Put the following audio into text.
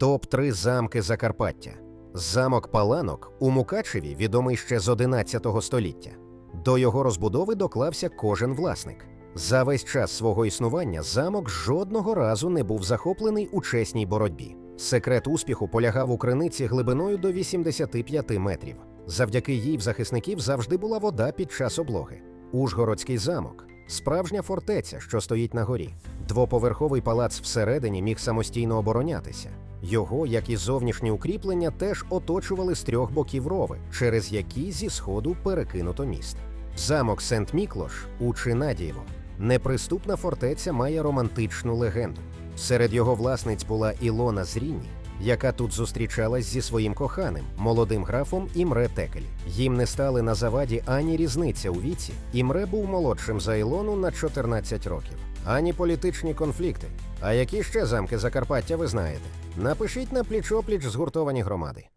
Топ 3 замки Закарпаття. Замок Паланок у Мукачеві відомий ще з 11 століття. До його розбудови доклався кожен власник. За весь час свого існування замок жодного разу не був захоплений у чесній боротьбі. Секрет успіху полягав у криниці глибиною до 85 метрів. Завдяки їй в захисників завжди була вода під час облоги. Ужгородський замок справжня фортеця, що стоїть на горі. Двоповерховий палац всередині міг самостійно оборонятися. Його, як і зовнішні укріплення, теж оточували з трьох боків рови, через які зі сходу перекинуто міст. Замок Сент Міклош у Чинадієво. Неприступна фортеця має романтичну легенду. Серед його власниць була Ілона Зрінні, яка тут зустрічалась зі своїм коханим, молодим графом Імре Текель. Їм не стали на заваді ані різниця у віці. Імре був молодшим за Ілону на 14 років, ані політичні конфлікти. А які ще замки Закарпаття ви знаєте? Напишіть на пліч-опліч згуртовані громади.